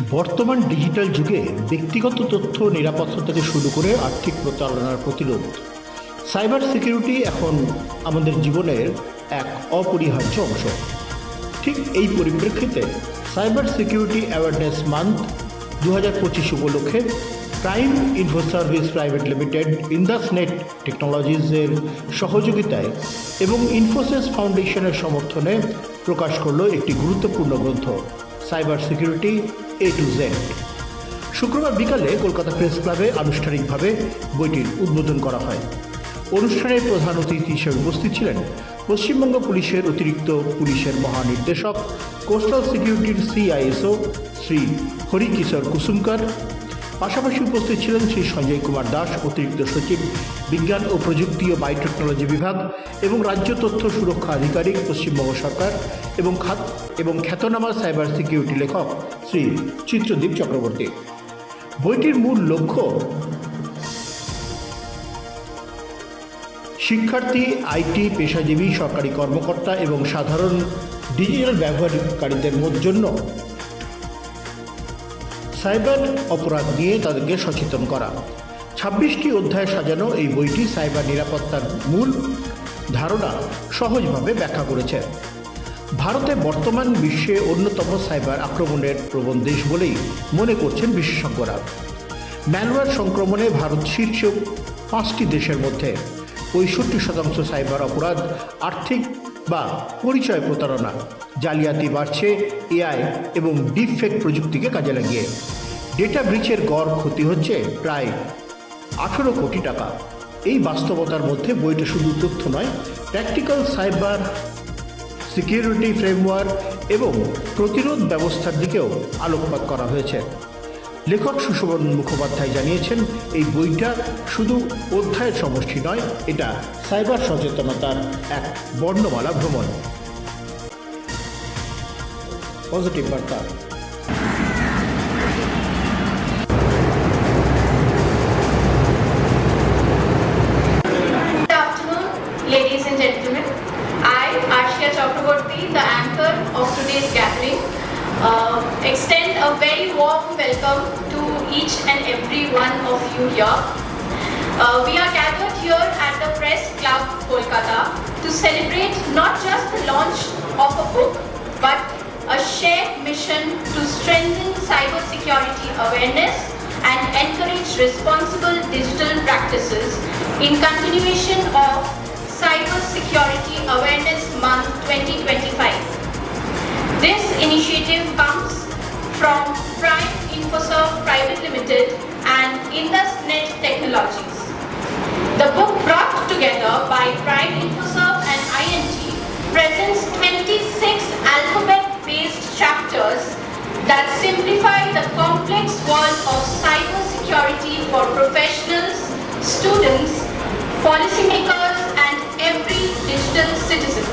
বর্তমান ডিজিটাল যুগে ব্যক্তিগত তথ্য নিরাপত্তা থেকে শুরু করে আর্থিক প্রতারণার প্রতিরোধ। সাইবার সিকিউরিটি এখন আমাদের জীবনের এক অপরিহার্য অংশ। ঠিক এই পরিপ্রেক্ষিতে সাইবার সিকিউরিটি অ্যাওয়ারনেস মান্থ দু হাজার পঁচিশ উপলক্ষে prime info service private limited Indusnet টেকনোলজিসের সহযোগিতায় এবং ইনফোসিস ফাউন্ডেশনের সমর্থনে প্রকাশ করল একটি গুরুত্বপূর্ণ গ্রন্থ, cyber security A to Z শুক্রবার বিকালে কলকাতা প্রেস ক্লাবে আনুষ্ঠানিকভাবে বইটির উদ্বোধন করা হয়। অনুষ্ঠানের প্রধান অতিথি হিসেবে উপস্থিত ছিলেন পশ্চিমবঙ্গ পুলিশের অতিরিক্ত পুলিশের মহানির্দেশক, কোস্টাল সিকিউরিটির সিআইএসও শ্রী হরিকিশোর কুসুমকর পাশাপাশি উপস্থিত ছিলেন শ্রী সঞ্জয় কুমার দাস, অতিরিক্ত সচিব, বিজ্ঞান ও প্রযুক্তি ও বায়োটেকনোলজি বিভাগ এবং রাজ্য তথ্য সুরক্ষা আধিকারিক, পশ্চিমবঙ্গ সরকার এবং খাত এবং খ্যাতনামা সাইবার সিকিউরিটি লেখক শ্রী চিত্রদীপ চক্রবর্তী। বইটির মূল লক্ষ্য শিক্ষার্থী, আইটি, পেশাজীবী, সরকারি কর্মকর্তা এবং সাধারণ ডিজিটাল ব্যবহারকারীদের জন্য সাইবার অপরাধ নিয়ে তাদেরকে সচেতন করা। ছাব্বিশটি অধ্যায় সাজানো এই বইটি সাইবার নিরাপত্তার মূল ধারণা সহজভাবে ব্যাখ্যা করেছে। ভারতে বর্তমান বিশ্বে অন্যতম সাইবার আক্রমণের প্রবণ দেশ বলেই মনে করছেন বিশেষজ্ঞরা। ম্যালওয়্যার সংক্রমণে ভারত শীর্ষ পাঁচটি দেশের মধ্যে পঁয়ষট্টি শতাংশ সাইবার অপরাধ আর্থিক বা পরিচয় প্রতারণা। জালিয়াতি বাড়ছে, এআই এবং ডিপফেক প্রযুক্তিকে কাজে লাগিয়ে। ডেটা ব্রিচের গড় ক্ষতি হচ্ছে প্রায় আঠেরো কোটি টাকা। এই বাস্তবতার মধ্যে বইটা শুধু তথ্য নয় প্র্যাকটিক্যাল সাইবার সিকিউরিটি ফ্রেমওয়ার্ক এবং প্রতিরোধ ব্যবস্থার দিকেও আলোকপাত করা হয়েছে। লেখক সুশোভন মুখোপাধ্যায় জানিয়েছেন, এই বইটা শুধু অধ্যায়ের সমষ্টি নয়, এটা সাইবার সচেতনতার এক বর্ণমালা ভ্রমণ। পজিটিভ বার্তা। Here. Uh, we are gathered here at the Press Club, Kolkata, to celebrate not just the launch of a book, but a shared mission to strengthen cybersecurity awareness and encourage responsible digital practices in continuation of Cyber Security Awareness Month 2025. This initiative comes from Prime Infosoft Private Limited and IndusNet Technologies. The book brought together by Prime Infosoft and INT presents 26 alphabet-based chapters that simplify the complex world of cybersecurity for professionals, students, policymakers, and every digital citizen.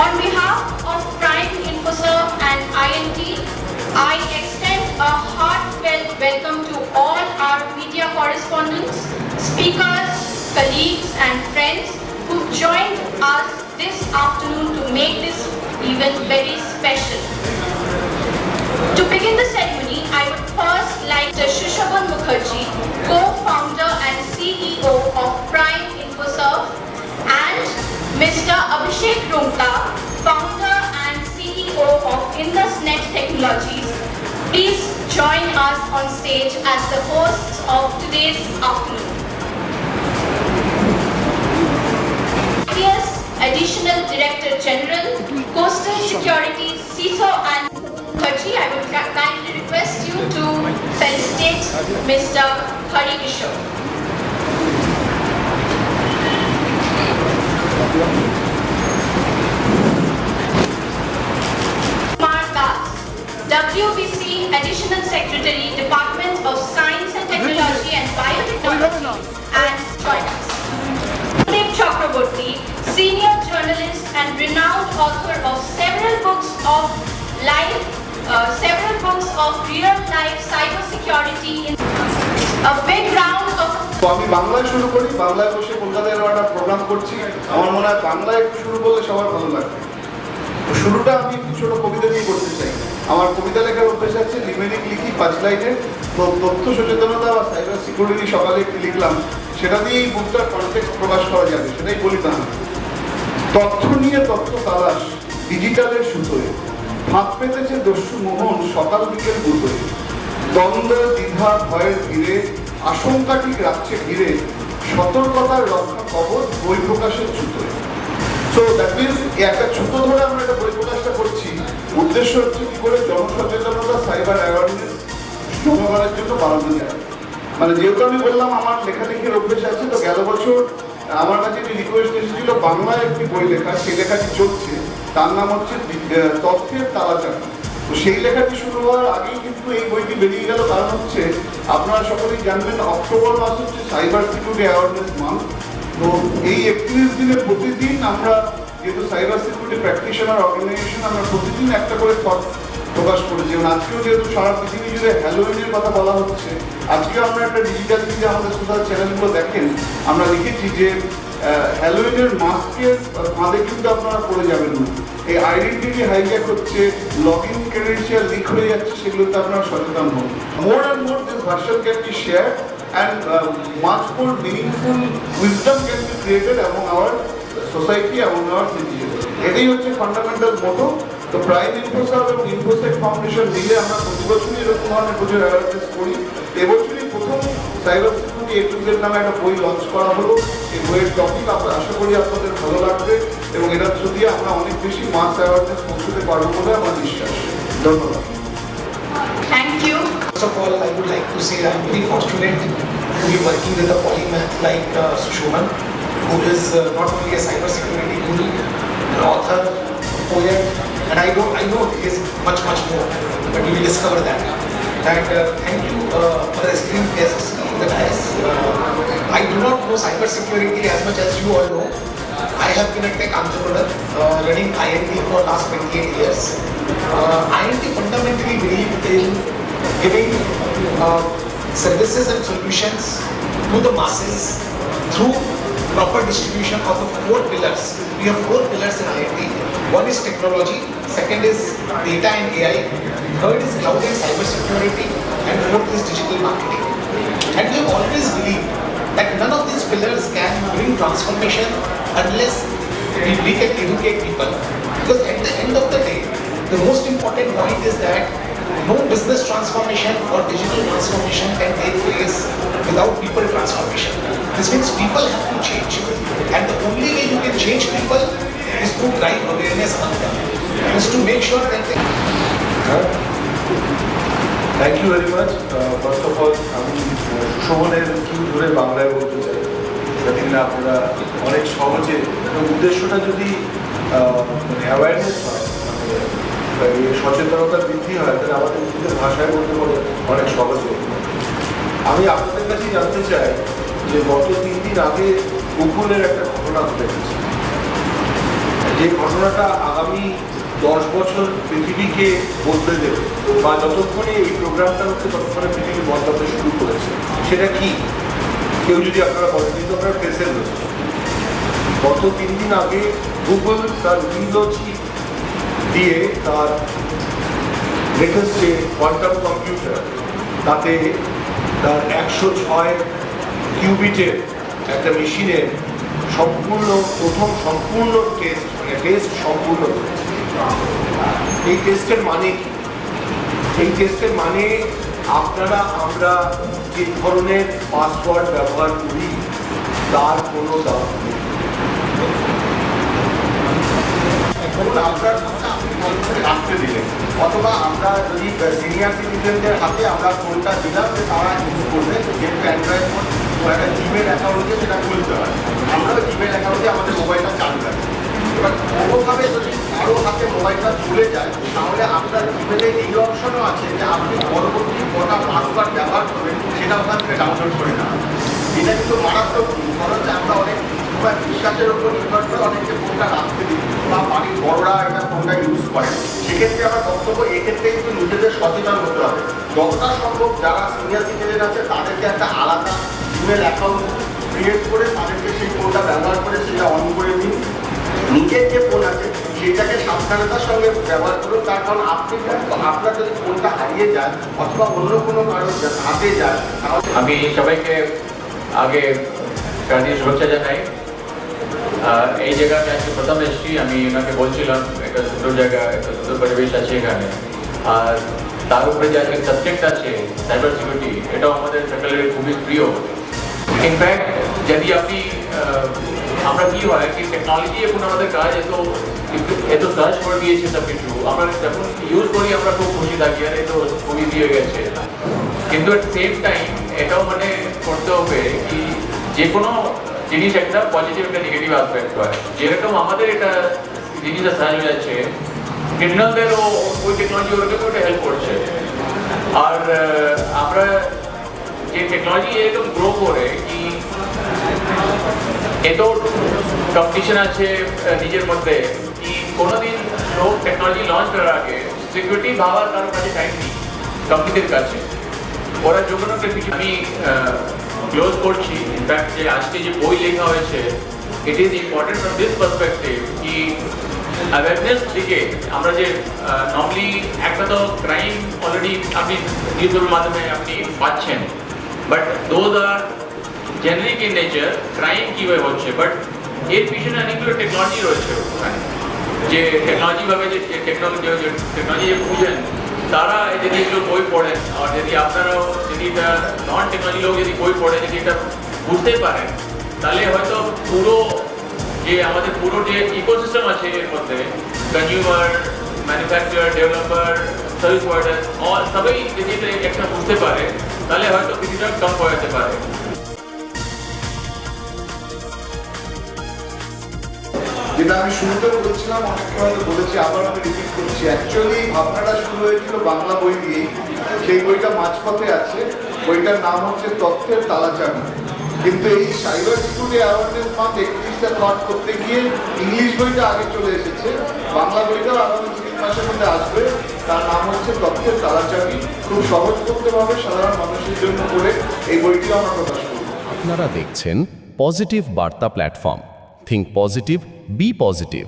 On behalf of Prime Infoserve and INT, I extend a heartfelt welcome our media correspondents, speakers, colleagues, and friends who've joined us this afternoon to make this event very special. To begin the ceremony, I would first like to Shushaban Mukherjee, co-founder and CEO of Prime join us on stage as the hosts of today's afternoon. Yes, Additional Director General, Coastal Security, CISO and Mukherjee, I would kindly request you to felicitate Mr. Hari Kishore. Secretary, Department of Science and Technology and Biotechnology, and us. Dev Chakraborty, senior journalist and renowned author of several books of life, uh, several books of real-life cybersecurity. In a big round of তো আমি বাংলায় শুরু করি বাংলায় বসে কলকাতায় একটা programme করছি আমার মনে হয় বাংলায় শুরু করলে সবার ভালো লাগবে শুরুটা আমি ছোট কবিতা দিয়ে করতে চাই আমার কবিতা লেখার অভ্যেস আছে লিমেরিক লিখি, পাঁচ লাইনের তো তথ্য সচেতনতা বা সাইবার সিকিউরিটি সকালে একটি লিখলাম। সেটা দিয়ে এই বুকটার কনটেক্সট প্রকাশ করা যাবে, সেটাই বলি না তথ্য নিয়ে তথ্য তালাশ ডিজিটালের সুতোয়। ফাঁক পেতেছে দস্যু মোহন সকাল বিকেল দুটোয়। দ্বন্দ্ব, দ্বিধা, ভয়ের ভিড়ে আশঙ্কা ঠিক রাখছে ঘিরে, সতর্কতার রক্ষা কবচ বই প্রকাশের ছুতোয় তো দ্যাট মিনস একটা ছোট ধরে আমরা একটা বই প্রকাশটা করছি উদ্দেশ্য হচ্ছে কি করে জনসচেতনতা সাইবার অ্যাওয়ারনেস জনগণের জন্য বাড়ানো যায়। মানে যেহেতু আমি বললাম আমার লেখালেখির অভ্যেস আছে, তো গেল বছর আমার কাছে একটি রিকোয়েস্ট এসেছিল, বাংলায় একটি বই লেখা, সেই লেখাটি চলছে। তার নাম হচ্ছে তথ্যের তালাচাকা তো সেই লেখাটি শুরু হওয়ার আগেই কিন্তু এই বইটি বেরিয়ে গেল। কারণ হচ্ছে আপনারা সকলেই জানবেন, অক্টোবর মাস হচ্ছে সাইবার সিকিউরিটি অ্যাওয়ারনেস মান্থ তো এই একত্রিশ দিনে প্রতিদিন আমরা যেহেতু সাইবার সিকিউরিটি প্র্যাকটিশনার অর্গানাইজেশন আমরা প্রতিদিন একটা করে থট প্রকাশ করেছি এবং আজকেও যেহেতু সারা পৃথিবী জুড়ে হ্যালোইনের কথা বলা হচ্ছে, আজকেও আমরা একটা ডিজিটাল যে আমাদের সোশ্যাল চ্যানেলগুলো দেখেন, আমরা লিখেছি যে হ্যালোইনের মাস্কের ফাঁদে কিন্তু আপনারা পড়ে যাবেন না। এই আইডেন্টিটি হাইজ্যাক হচ্ছে লগ ইন ক্রেডেন্সিয়াল লিক হয়ে যাচ্ছে, সেগুলোতে আপনারা সচেতন হন। More and more this version can be share and much more meaningful wisdom can be created এবং আওয়ার সোসাইটি এবং আওয়ার সিটিজেন এটাই হচ্ছে ফান্ডামেন্টাল মোটো তো প্রাইম ইনফোসার এবং ইনফোসেক ফাউন্ডেশন মিলে আমরা প্রতি বছরই এরকম ধরনের প্রচুর অ্যাওয়ারনেস করি। এবছরই প্রথম সাইবার সিকিউরিটি এ নামে একটা বই লঞ্চ করা হলো। এই বইয়ের টপিক আমরা আশা করি আপনাদের ভালো লাগবে এবং এটার থ্রু দিয়ে আমরা অনেক বেশি মাস অ্যাওয়ারনেস পৌঁছতে পারব বলে আমার বিশ্বাস। ধন্যবাদ। Thank you. First of all, I would like to say I'm very fortunate to be working with a polymath like uh, Sushoman, who is uh, not only a cybersecurity guru, an author, poet, and I don't, I know he is much, much more, but we will discover that. And uh, thank you uh, for the esteemed guests. Uh, I do not know cybersecurity as much as you all know. I have been a tech entrepreneur uh, running INT for last 28 years. Uh, INT fundamentally believe in giving services and solutions to the masses through proper distribution of the four pillars. We have four pillars in IIT. One is technology, second is data and AI, third is cloud and cyber security, and fourth is digital marketing. And we have always believed that none of these pillars can bring transformation unless we, we can educate people. Because at the end of the day, the most important point is that no business transformation or digital transformation can take place without people transformation. This means people have to change. And the only way you can change people is to drive awareness among them. Is to make sure that they thank you very much first of all আমি আহ, সুশোভনের কি ধরে বাংলায় বলতে চাই যাতে কিনা আপনারা অনেক সহজে এবং উদ্দেশ্যটা যদি আহ, মানে অ্যাওয়ারনেস হয় মানে এই সচেতনতা বৃদ্ধি হয়, তাহলে আমাদের নিজেদের ভাষায় বলতে পারে অনেক সহজ আমি আপনাদের কাছেই জানতে চাই যে গত তিন দিন আগে গুগলের একটা ঘটনা ঘটে গেছে। যে ঘটনাটা আগামী দশ বছর পৃথিবীকে বদলে দেবে বা যতক্ষণে এই প্রোগ্রামটা হচ্ছে, ততক্ষণে পৃথিবী বদলাতে শুরু করেছে। সেটা কি? কেউ যদি আপনারা বলেন কিন্তু আপনারা রয়েছে গত তিন দিন আগে গুগল তার উইন্ডো চিপ দিয়ে তার লেটেস্ট যে কোয়ান্টাম কম্পিউটার তাতে তার একশো ছয় কিউবিটের একটা মেশিনের সম্পূর্ণ, প্রথম সম্পূর্ণ টেস্ট মানে টেস্ট সম্পূর্ণ এই টেস্টের মানে কি? এই টেস্টের মানে আপনারা, আমরা যে ধরনের পাসওয়ার্ড ব্যবহার করি, তার কোনো দাম নেই। আপনার রাখতে দিলেন অথবা আমরা যদি সিনিয়র সিটিজেনদের হাতে আমরা ফোনটা দিলাম যে তারা ইউজ করবে যেহেতু অ্যান্ড্রয়েড ফোন একটা জিমেল অ্যাকাউন্টে সেটা খুলতে হয়। আমরাও জিমেল অ্যাকাউন্টে আমাদের মোবাইলটা চালু রাখি। এবার কোনোভাবে যদি কারও হাতে মোবাইলটা চলে যায়, তাহলে আপনার জিমেলে এই অপশনও আছে যে আপনি পরবর্তী কটা পাসওয়ার্ড ব্যবহার করবেন, সেটা ওখান থেকে ডাউনলোড করে নেওয়া এটা কিন্তু মারাত্মক হচ্ছে আমরা অনেক সময় বিশ্বাসের উপর নির্ভর করে অনেকে ফোনটা রাখতে দিই, বা বাড়ির বড়রা এটা ফোনটা ইউজ করে, সেক্ষেত্রে আমার বক্তব্য এক্ষেত্রে কিন্তু নিজেদের সচেতন হতে হবে। যতটা সম্ভব যারা সিনিয়র সিটিজেন আছে, তাদেরকে একটা আলাদা ইমেল অ্যাকাউন্ট ক্রিয়েট করে তাদেরকে সেই ফোনটা ব্যবহার করে সেটা অন করে দিন নিজের যে ফোন আছে, সেটাকে সাবধানতার সঙ্গে ব্যবহার করুন। তার কারণ আপনি আপনার যদি ফোনটা হারিয়ে যান অথবা অন্য কোনো কারণ হাতে তাহলে আমি সবাইকে আগে গান্ধী শুভেচ্ছা জানাই। এই জায়গাতে আজকে প্রথম এসেছি। আমি ওনাকে বলছিলাম, একটা সুন্দর জায়গা, একটা সুন্দর পরিবেশ আছে এখানে। আর তার উপরে যে আজকে সাবজেক্ট আছে সাইবার সিকিউরিটি এটাও আমাদের সকলের খুবই প্রিয়। ইনফ্যাক্ট যদি আপনি আমরা কি হয় কি টেকনোলজি এখন আমাদের কাজ এত এত সহজ করে দিয়েছে সব কিছু, আমরা যখন ইউজ করি, আমরা খুব খুশি থাকি, আর এত খুবই দিয়ে গেছে। কিন্তু এট সেম টাইম এটাও মানে করতে হবে কি, যে কোনো জিনিস একটা পজিটিভ একটা নেগেটিভ অ্যাসপেক্ট হয়। যেরকম আমাদের এটা জিনিসটা সহজ হয়ে যাচ্ছে ক্রিমিনালদেরও ওই টেকনোলজি ওরকম ওটা হেল্প করছে। আর আমরা যে টেকনোলজি এরকম গ্রো করে কি এত কম্পিটিশন আছে নিজের মধ্যে, কি কোনোদিন লোক টেকনোলজি লঞ্চ করার আগে সিকিউরিটি ভাবার কারোর কাছে টাইম নেই কোম্পানিদের কাছে। ওরা যে কোনো আমি ক্লোজ করছি। ইনফ্যাক্ট যে আজকে যে বই লেখা হয়েছে it is important from this perspective কি অ্যাওয়ারনেস দিকে আমরা যে নর্মালি একটা তো ক্রাইম অলরেডি আপনি নিউজের মাধ্যমে আপনি পাচ্ছেন। But those are generic in nature crime কীভাবে হচ্ছে? বাট এর পিছনে অনেকগুলো টেকনোলজি রয়েছে। ওখানে যে টেকনোলজি ভাবে যে টেকনোলজি টেকনোলজি যে বুঝেন তারা যদি এগুলো বই পড়েন। আর যদি আপনারাও যদি নন টেকনোলজি লোক যদি বই পড়ে, যদি এটা বুঝতে পারে, তাহলে হয়তো পুরো যে আমাদের পুরো যে ইকোসিস্টেম আছে এর মধ্যে consumer manufacture developer service provider সবাই যদি একটা বুঝতে পারে, তাহলে হয়তো কিছুটা কম হয়ে যেতে পারে। যেটা আমি শুরুতে বলেছিলাম অনেককে হয়তো বলেছি, আবার আমি রিপিট করছি। অ্যাকচুয়ালি ভাবনাটা শুরু হয়েছিল বাংলা বই দিয়েই সেই বইটা মাঝপথে আছে। বইটার নাম হচ্ছে তথ্যের তালাচাবি কিন্তু এই সাইবার সিকিউরিটি অ্যাওয়ারনেস মান্থ একত্রিশটা থট করতে গিয়ে ইংলিশ বইটা আগে চলে এসেছে। বাংলা বইটাও আগামী তিন মাসের মধ্যে আসবে। তার নাম হচ্ছে তথ্যের তালাচাবি খুব সহজ করতে হবে সাধারণ মানুষের জন্য করে এই বইটিও আমরা প্রকাশ করব। আপনারা দেখছেন পজিটিভ বার্তা platform think positive be positive